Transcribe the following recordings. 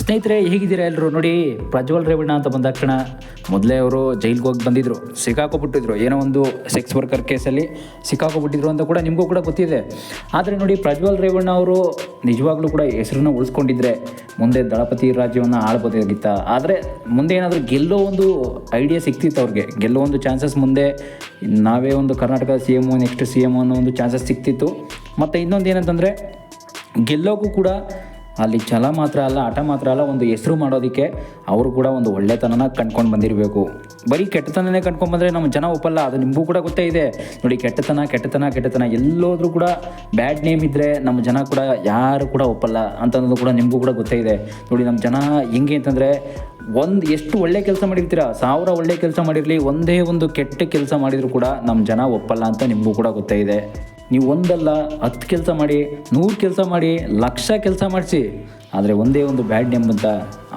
ಸ್ನೇಹಿತರೆ, ಹೇಗಿದ್ದೀರಾ ಎಲ್ಲರೂ ನೋಡಿ, ಪ್ರಜ್ವಲ್ ರೇವಣ್ಣ ಅಂತ ಬಂದ ತಕ್ಷಣ ಮೊದಲೇ ಅವರು ಜೈಲಿಗೆ ಹೋಗಿ ಬಂದಿದ್ರು. ಸಿಕ್ಕಾಕೊಬಿಟ್ಟಿದ್ರು. ಏನೋ ಒಂದು ಸೆಕ್ಸ್ ವರ್ಕರ್ ಕೇಸಲ್ಲಿ ಸಿಕ್ಕಾಕೊಬಿಟ್ಟಿದ್ರು ಅಂತ ಕೂಡ ನಿಮಗೂ ಕೂಡ ಗೊತ್ತಿದೆ. ಆದರೆ ನೋಡಿ, ಪ್ರಜ್ವಲ್ ರೇವಣ್ಣ ಅವರು ನಿಜವಾಗ್ಲೂ ಕೂಡ ಹೆಸರನ್ನು ಉಳಿಸ್ಕೊಂಡಿದ್ರೆ ಮುಂದೆ ದಳಪತಿ ರಾಜ್ಯವನ್ನು ಆಳ್ಬೋದಾಗಿತ್ತ? ಆದರೆ ಮುಂದೆ ಏನಾದರೂ ಗೆಲ್ಲೋ ಒಂದು ಐಡಿಯಾ ಸಿಕ್ತಿತ್ತು ಅವ್ರಿಗೆ. ಗೆಲ್ಲೋ ಒಂದು ಚಾನ್ಸಸ್ ಮುಂದೆ ನಾವೇ ಒಂದು ಕರ್ನಾಟಕದ C M next C M ಅನ್ನೋ ಒಂದು ಚಾನ್ಸಸ್ ಸಿಕ್ತಿತ್ತು. ಮತ್ತು ಇನ್ನೊಂದು ಏನಂತಂದರೆ ಗೆಲ್ಲೋಕ್ಕೂ ಕೂಡ ಅಲ್ಲಿ ಛಲ ಮಾತ್ರ ಅಲ್ಲ ಆಟ ಮಾತ್ರ ಅಲ್ಲ, ಒಂದು ಹೆಸರು ಮಾಡೋದಕ್ಕೆ ಅವರು ಕೂಡ ಒಂದು ಒಳ್ಳೆತನನ ಕಂಡ್ಕೊಂಡು ಬಂದಿರಬೇಕು. ಬರೀ ಕೆಟ್ಟತನನೇ ಕಂಡ್ಕೊಂಡು ಬಂದರೆ ನಮ್ಮ ಜನ ಒಪ್ಪಲ್ಲ, ಅದು ನಿಮಗೂ ಕೂಡ ಗೊತ್ತೇ ಇದೆ. ನೋಡಿ, ಕೆಟ್ಟತನ ಕೆಟ್ಟತನ ಕೆಟ್ಟತನ, ಎಲ್ಲೋದ್ರೂ ಕೂಡ ಬ್ಯಾಡ್ ನೇಮ್ ಇದ್ದರೆ ನಮ್ಮ ಜನ ಕೂಡ ಯಾರು ಕೂಡ ಒಪ್ಪಲ್ಲ ಅಂತನ್ನೋದು ಕೂಡ ನಿಮಗೂ ಕೂಡ ಗೊತ್ತೇ ಇದೆ. ನೋಡಿ, ನಮ್ಮ ಜನ ಹೆಂಗೆ ಅಂತಂದರೆ ಒಂದು ಎಷ್ಟು ಒಳ್ಳೆ ಕೆಲಸ ಮಾಡಿರ್ತೀರಾ, ಸಾವಿರ ಒಳ್ಳೆ ಕೆಲಸ ಮಾಡಿರಲಿ, ಒಂದೇ ಒಂದು ಕೆಟ್ಟ ಕೆಲಸ ಮಾಡಿದರೂ ಕೂಡ ನಮ್ಮ ಜನ ಒಪ್ಪಲ್ಲ ಅಂತ ನಿಮಗೂ ಕೂಡ ಗೊತ್ತೇ ಇದೆ. ನೀವು ಒಂದಲ್ಲ ಹತ್ತು ಕೆಲಸ ಮಾಡಿ, ನೂರು ಕೆಲಸ ಮಾಡಿ, ಲಕ್ಷ ಕೆಲಸ ಮಾಡಿಸಿ, ಆದರೆ ಒಂದೇ ಒಂದು ಬ್ಯಾಡ್ ನೇಮ್ ಅಂತ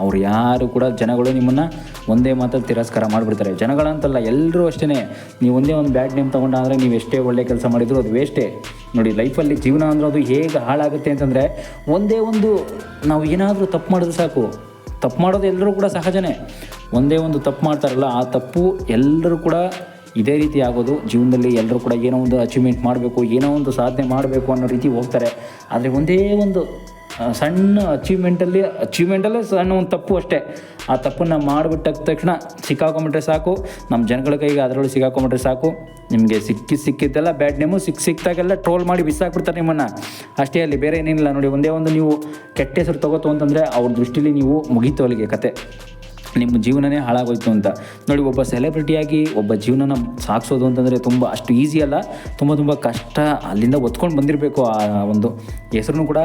ಅವ್ರು ಯಾರು ಕೂಡ ಜನಗಳು ನಿಮ್ಮನ್ನು ಒಂದೇ ಮಾತಲ್ಲಿ ತಿರಸ್ಕಾರ ಮಾಡಿಬಿಡ್ತಾರೆ. ಜನಗಳಂತಲ್ಲ ಎಲ್ಲರೂ ಅಷ್ಟೇ ನೀವು ಒಂದೇ ಒಂದು ಬ್ಯಾಡ್ ನೇಮ್ ತೊಗೊಂಡಾದರೆ ನೀವು ಎಷ್ಟೇ ಒಳ್ಳೆ ಕೆಲಸ ಮಾಡಿದರೂ ಅದು ವೇಸ್ಟೇ ನೋಡಿ, ಲೈಫಲ್ಲಿ ಜೀವನ ಅಂದರೆ ಅದು ಹೇಗೆ ಹಾಳಾಗುತ್ತೆ ಅಂತಂದರೆ, ಒಂದೇ ಒಂದು ನಾವು ಏನಾದರೂ ತಪ್ಪು ಮಾಡಿದ್ರೆ ಸಾಕು. ತಪ್ಪು ಮಾಡೋದು ಎಲ್ಲರೂ ಕೂಡ ಸಹಜನೇ. ಒಂದೇ ಒಂದು ತಪ್ಪು ಮಾಡ್ತಾರಲ್ಲ, ಆ ತಪ್ಪು ಎಲ್ಲರೂ ಕೂಡ ಇದೇ ರೀತಿ ಆಗೋದು ಜೀವನದಲ್ಲಿ ಎಲ್ಲರೂ ಕೂಡ ಏನೋ ಒಂದು ಅಚೀವ್ಮೆಂಟ್ ಮಾಡಬೇಕು, ಏನೋ ಒಂದು ಸಾಧನೆ ಮಾಡಬೇಕು ಅನ್ನೋ ರೀತಿ ಹೋಗ್ತಾರೆ. ಆದರೆ ಒಂದೇ ಒಂದು ಸಣ್ಣ ಅಚೀವ್ಮೆಂಟಲ್ಲಿ ಅಚೀವ್ಮೆಂಟಲ್ಲೇ ಸಣ್ಣ ಒಂದು ತಪ್ಪು ಅಷ್ಟೇ. ಆ ತಪ್ಪನ್ನು ಮಾಡಿಬಿಟ್ಟ ತಕ್ಷಣ ಸಿಕ್ಕಾಕೊಂಬಿಟ್ರೆ ಸಾಕು. ನಮ್ಮ ಜನಗಳ ಕೈಗೆ ಅದರೊಳಗೆ ಸಿಕ್ಕಾಕೊಂಬಿಟ್ರೆ ಸಾಕು. ನಿಮಗೆ ಸಿಕ್ಕಿ ಸಿಕ್ಕಿದ್ದೆಲ್ಲ ಬ್ಯಾಡ್ ನೇಮು ಸಿಕ್ಕಿ ಸಿಕ್ಕಿದಾಗೆಲ್ಲ ಟ್ರೋಲ್ ಮಾಡಿ ಬಿಸಾಕ್ಬಿಡ್ತಾರೆ ನಿಮ್ಮನ್ನು. ಅಷ್ಟೇ ಅಲ್ಲಿ ಬೇರೆ ಏನಿಲ್ಲ. ನೋಡಿ, ಒಂದೇ ಒಂದು ನೀವು ಕೆಟ್ಟ ಹೆಸರು ತೊಗೋತು ಅಂತಂದರೆ ಅವ್ರ ದೃಷ್ಟಿಲಿ ನೀವು ಮುಗಿತು ಅಲ್ಲಿಗೆ ಕತೆ. ನಿಮ್ಮ ಜೀವನನೇ ಹಾಳಾಗೋಯ್ತು ಅಂತ. ನೋಡಿ, ಒಬ್ಬ ಸೆಲೆಬ್ರಿಟಿಯಾಗಿ ಒಬ್ಬ ಜೀವನನ ಸಾಗಿಸೋದು ಅಂತಂದರೆ ತುಂಬ ಅಷ್ಟು ಈಸಿ ಅಲ್ಲ. ತುಂಬ ತುಂಬ ಕಷ್ಟ ಅಲ್ಲಿಂದ ಒತ್ಕೊಂಡು ಬಂದಿರಬೇಕು ಆ ಒಂದು ಹೆಸರನ್ನು ಕೂಡ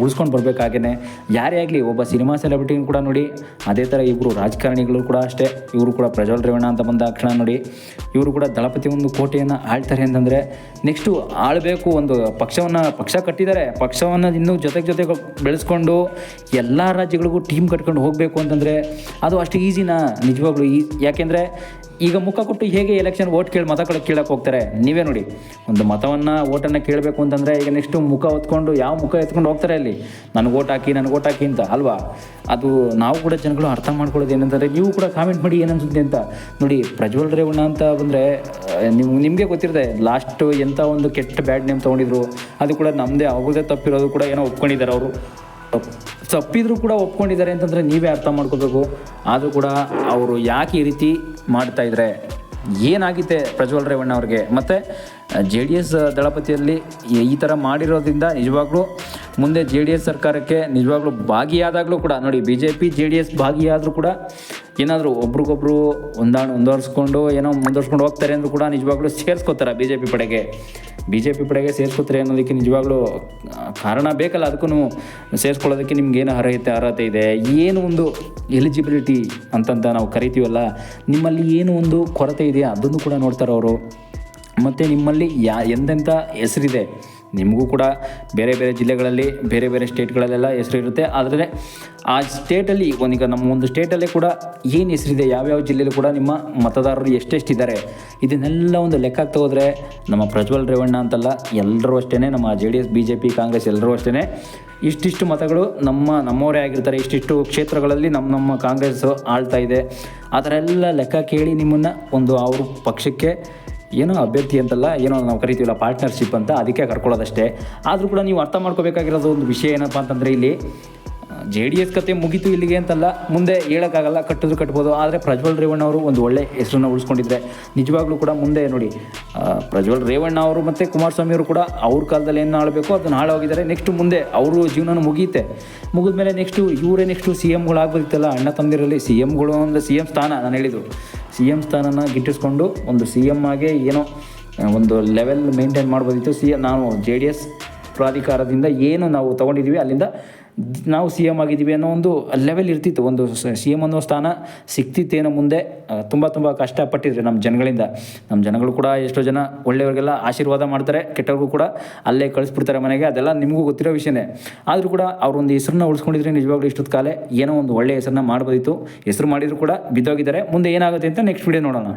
ಉಳಿಸ್ಕೊಂಡು ಬರಬೇಕಾಗೇನೆ. ಯಾರೇ ಆಗಲಿ ಒಬ್ಬ ಸಿನಿಮಾ ಸೆಲೆಬ್ರಿಟಿನೂ ಕೂಡ ನೋಡಿ, ಅದೇ ಥರ ಇಬ್ಬರು ರಾಜಕಾರಣಿಗಳು ಕೂಡ ಅಷ್ಟೇ. ಇವರು ಕೂಡ ಪ್ರಜ್ವಲ್ ರೇವಣ್ಣ ಅಂತ ಬಂದ ಕ್ಷಣ ನೋಡಿ, ಇವರು ಕೂಡ ದಳಪತಿ ಒಂದು ಕೋಟೆಯನ್ನು ಆಳ್ತಾರೆ ಅಂತಂದರೆ ನೆಕ್ಸ್ಟು ಆಳಬೇಕು ಒಂದು ಪಕ್ಷವನ್ನು, ಪಕ್ಷ ಕಟ್ಟಿದ್ದಾರೆ. ಪಕ್ಷವನ್ನು ಇನ್ನೂ ಜೊತೆಗೆ ಜೊತೆಗೆ ಬೆಳೆಸ್ಕೊಂಡು ಎಲ್ಲ ರಾಜ್ಯಗಳಿಗೂ ಟೀಮ್ ಕಟ್ಕೊಂಡು ಹೋಗಬೇಕು ಅಂತಂದರೆ, ಅದು ಅಷ್ಟು ಈಸಿನಾ ನಿಜವಾಗ್ಲೂ ಈ ಯಾಕೆಂದರೆ ಈಗ ಮುಖ ಕೊಟ್ಟು ಹೇಗೆ ಎಲೆಕ್ಷನ್ ಓಟ್ ಕೇಳಿ ಮತ ಕೇಳಕ್ಕೆ ಹೋಗ್ತಾರೆ? ನೀವೇ ನೋಡಿ. ಒಂದು ಮತವನ್ನು ಓಟನ್ನು ಕೇಳಬೇಕು ಅಂತಂದರೆ ಈಗ ನೆಕ್ಸ್ಟು ಮುಖ ಹೊತ್ಕೊಂಡು ಯಾವ ಮುಖ ಎತ್ಕೊಂಡು ಹೋಗ್ತಾರೆ ಅಲ್ಲಿ? ನನಗೆ ಓಟ್ ಹಾಕಿ, ನನಗೆ ಓಟ್ ಹಾಕಿ ಅಂತ ಅಲ್ವಾ? ಅದು ನಾವು ಕೂಡ ಜನಗಳು ಅರ್ಥ ಮಾಡ್ಕೊಳ್ಳೋದು ಏನಂತಂದರೆ ನೀವು ಕೂಡ ಕಾಮೆಂಟ್ ಮಾಡಿ ಏನನ್ಸುತ್ತೆ ಅಂತ. ನೋಡಿ, ಪ್ರಜ್ವಲ್ ರೇವಣ್ಣ ಅಂತ ಬಂದರೆ ನಿಮ್, ನಿಮಗೆ ಗೊತ್ತಿರುತ್ತೆ ಲಾಸ್ಟು ಎಂಥ ಒಂದು ಕೆಟ್ಟ ಬ್ಯಾಡ್ ನೇಮ್ ತೊಗೊಂಡಿದ್ರು, ಅದು ಕೂಡ ನಮ್ಮದೇ ಅವ್ರದೇ ತಪ್ಪಿರೋದು ಕೂಡ ಏನೋ ಒಪ್ಕೊಂಡಿದ್ದಾರೆ ಅವರು. ತಪ್ಪಿದ್ರು ಕೂಡ ಒಪ್ಕೊಂಡಿದ್ದಾರೆ ಅಂತಂದರೆ ನೀವೇ ಅರ್ಥ ಮಾಡ್ಕೋಬೇಕು ಆದರೂ ಕೂಡ ಅವರು ಯಾಕೆ ಈ ರೀತಿ ಮಾಡ್ತಾ ಇದ್ರೆ ಏನಾಗಿದೆ ಪ್ರಜ್ವಲ್ ರೇವಣ್ಣ ಅವ್ರಿಗೆ? ಮತ್ತು ಜೆ ಡಿ ಎಸ್ ದಳಪತಿಯಲ್ಲಿ ಈ- ಥರ ಮಾಡಿರೋದ್ರಿಂದ ನಿಜವಾಗ್ಲೂ ಮುಂದೆ ಜೆ ಡಿ ಎಸ್ ಸರ್ಕಾರಕ್ಕೆ ನಿಜವಾಗ್ಲೂ ಭಾಗಿಯಾದಾಗಲೂ ಕೂಡ, ನೋಡಿ B J P, J D S ಭಾಗಿಯಾದರೂ ಕೂಡ ಏನಾದರೂ ಒಬ್ರಿಗೊಬ್ರು ಹೊಂದಾಣ ಮುಂದುವರ್ಸ್ಕೊಂಡು ಏನೋ ಮುಂದುವರ್ಸ್ಕೊಂಡು ಹೋಗ್ತಾರೆ ಅಂದರೂ ಕೂಡ ನಿಜವಾಗ್ಲೂ ಸೇರಿಸ್ಕೋತಾರೆ ಬಿ ಜೆ ಪಿ ಪಡೆಗೆ. ಬಿ ಜೆ ಪಿ ಪಡೆಗೆ ಸೇರಿಸ್ಕೋತಾರೆ ಅನ್ನೋದಕ್ಕೆ ನಿಜವಾಗ್ಲೂ ಕಾರಣ ಬೇಕಲ್ಲ, ಅದಕ್ಕೂ ಸೇರಿಸ್ಕೊಳ್ಳೋದಕ್ಕೆ ಏನು ಅರ್ಹತೆ ಅರ್ಹತೆ ಇದೆ? ಏನು ಒಂದು ಎಲಿಜಿಬಿಲಿಟಿ ಅಂತಂತ ನಾವು ಕರಿತೀವಲ್ಲ, ನಿಮ್ಮಲ್ಲಿ ಏನು ಒಂದು ಕೊರತೆ ಇದೆಯಾ? ಅದನ್ನು ಕೂಡ ನೋಡ್ತಾರೆ ಅವರು. ಮತ್ತು ನಿಮ್ಮಲ್ಲಿ ಯಾ ಎಂತೆಂಥ ಹೆಸರಿದೆ? ನಿಮಗೂ ಕೂಡ ಬೇರೆ ಬೇರೆ ಜಿಲ್ಲೆಗಳಲ್ಲಿ, ಬೇರೆ ಬೇರೆ ಸ್ಟೇಟ್ಗಳಲ್ಲೆಲ್ಲ ಹೆಸರು ಇರುತ್ತೆ. ಆದರೆ ಆ ಸ್ಟೇಟಲ್ಲಿ, ಒಂದೀಗ ನಮ್ಮ ಒಂದು ಸ್ಟೇಟಲ್ಲೇ ಕೂಡ ಏನು ಹೆಸರಿದೆ, ಯಾವ್ಯಾವ ಜಿಲ್ಲೆಯಲ್ಲೂ ಕೂಡ ನಿಮ್ಮ ಮತದಾರರು ಎಷ್ಟೆಷ್ಟಿದ್ದಾರೆ ಇದನ್ನೆಲ್ಲ ಒಂದು ಲೆಕ್ಕಕ್ಕೆ ಹೋದರೆ ನಮ್ಮ ಪ್ರಜ್ವಲ್ ರೇವಣ್ಣ ಅಂತಲ್ಲ ಎಲ್ಲರೂ ಅಷ್ಟೇ ನಮ್ಮ J D S, B J P, Congress ಎಲ್ಲರೂ ಅಷ್ಟೇ ಇಷ್ಟಿಷ್ಟು ಮತಗಳು ನಮ್ಮ ನಮ್ಮವರೇ ಆಗಿರ್ತಾರೆ, ಇಷ್ಟಿಷ್ಟು ಕ್ಷೇತ್ರಗಳಲ್ಲಿ ನಮ್ಮ ನಮ್ಮ ಕಾಂಗ್ರೆಸ್ ಆಳ್ತಾ ಇದೆ. ಆ ಥರ ಎಲ್ಲ ಲೆಕ್ಕ ಕೇಳಿ ನಿಮ್ಮನ್ನು ಒಂದು ಅವ್ರ ಪಕ್ಷಕ್ಕೆ ಏನೋ ಅಭ್ಯರ್ಥಿ ಅಂತಲ್ಲ, ಏನೋ ನಾವು ಕರಿತೀವಲ್ಲ ಪಾರ್ಟ್ನರ್ಶಿಪ್ ಅಂತ, ಅದಕ್ಕೆ ಕರ್ಕೊಳ್ಳೋದಷ್ಟೇ. ಆದರೂ ಕೂಡ ನೀವು ಅರ್ಥ ಮಾಡ್ಕೋಬೇಕಾಗಿರೋದು ಒಂದು ವಿಷಯ ಏನಪ್ಪ ಅಂತಂದರೆ ಇಲ್ಲಿ ಜೆ ಡಿ ಎಸ್ ಕತೆ ಮುಗೀತು ಇಲ್ಲಿಗೆ ಅಂತಲ್ಲ, ಮುಂದೆ ಹೇಳೋಕ್ಕಾಗಲ್ಲ, ಕಟ್ಟಿದ್ರು ಕಟ್ಬೋದು. ಆದರೆ ಪ್ರಜ್ವಲ್ ರೇವಣ್ಣ ಅವರು ಒಂದು ಒಳ್ಳೆ ಹೆಸರನ್ನ ಉಳಿಸ್ಕೊಂಡಿದ್ರೆ ನಿಜವಾಗ್ಲೂ ಕೂಡ ಮುಂದೆ ನೋಡಿ ಪ್ರಜ್ವಲ್ ರೇವಣ್ಣ ಅವರು ಮತ್ತು ಕುಮಾರಸ್ವಾಮಿ ಅವರು ಕೂಡ ಅವ್ರ ಕಾಲದಲ್ಲಿ ಏನು ಆಳಬೇಕು, ಅದನ್ನು ಹಾಳಾಗಿದ್ದಾರೆ. ನೆಕ್ಸ್ಟ್ ಮುಂದೆ ಅವರು ಜೀವನ ಮುಗಿಯುತ್ತೆ ಮುಗಿದ್ಮೇಲೆ ನೆಕ್ಸ್ಟು ಇವರೇ ನೆಕ್ಸ್ಟು ಸಿ ಎಮ್ಗಳು ಆಗ್ಬೋದಿತ್ತಲ್ಲ ಅಣ್ಣ ತಂದಿರಲ್ಲಿ ಸಿ ಎಮ್ಗಳು ಅಂದರೆ ಸಿ ಎಂ ಸ್ಥಾನ ನಾನು ಹೇಳಿದರು ಸಿ ಎಂ ಸ್ಥಾನನ ಗಿಟ್ಟಿಸ್ಕೊಂಡು ಒಂದು ಸಿ ಎಂ ಆಗೇ ಏನೋ ಒಂದು ಲೆವೆಲ್ ಮೇಂಟೈನ್ ಮಾಡ್ಬೋದಿತ್ತು. ಸಿ ನಾನು ಜೆ ಡಿ ಎಸ್ ಪ್ರಾಧಿಕಾರದಿಂದ ಏನು ನಾವು ತೊಗೊಂಡಿದ್ದೀವಿ ಅಲ್ಲಿಂದ ನಾವು ಸಿ ಎಂ ಆಗಿದ್ದೀವಿ ಅನ್ನೋ ಒಂದು ಲೆವೆಲ್ ಇರ್ತಿತ್ತು. ಒಂದು ಸಿ ಎಂ ಅನ್ನೋ ಸ್ಥಾನ ಸಿಕ್ತಿತ್ತೇನೋ ಮುಂದೆ ತುಂಬ ತುಂಬ ಕಷ್ಟಪಟ್ಟಿದ್ರು ನಮ್ಮ ಜನಗಳಿಂದ. ನಮ್ಮ ಜನಗಳು ಕೂಡ ಎಷ್ಟೋ ಜನ ಒಳ್ಳೆಯವ್ರಿಗೆಲ್ಲ ಆಶೀರ್ವಾದ ಮಾಡ್ತಾರೆ, ಕೆಟ್ಟವ್ರಿಗೂ ಕೂಡ ಅಲ್ಲೇ ಕಳಿಸ್ಬಿಡ್ತಾರೆ ಮನೆಗೆ. ಅದೆಲ್ಲ ನಿಮಗೂ ಗೊತ್ತಿರೋ ವಿಷಯನೇ. ಆದರೂ ಕೂಡ ಅವರೊಂದು ಹೆಸರನ್ನ ಉಳಿಸ್ಕೊಂಡಿದ್ರೆ ನಿಜವಾಗ್ಲೂ ಇಷ್ಟೊತ್ತು ಕಾಲೇ ಏನೋ ಒಂದು ಒಳ್ಳೆಯ ಹೆಸರನ್ನ ಮಾಡ್ಬೋದಿತ್ತು. ಹೆಸರು ಮಾಡಿದರೂ ಕೂಡ ಬಿದ್ದೋಗಿದ್ದಾರೆ. ಮುಂದೆ ಏನಾಗುತ್ತೆ ಅಂತ ನೆಕ್ಸ್ಟ್ ವಿಡಿಯೋ ನೋಡೋಣ.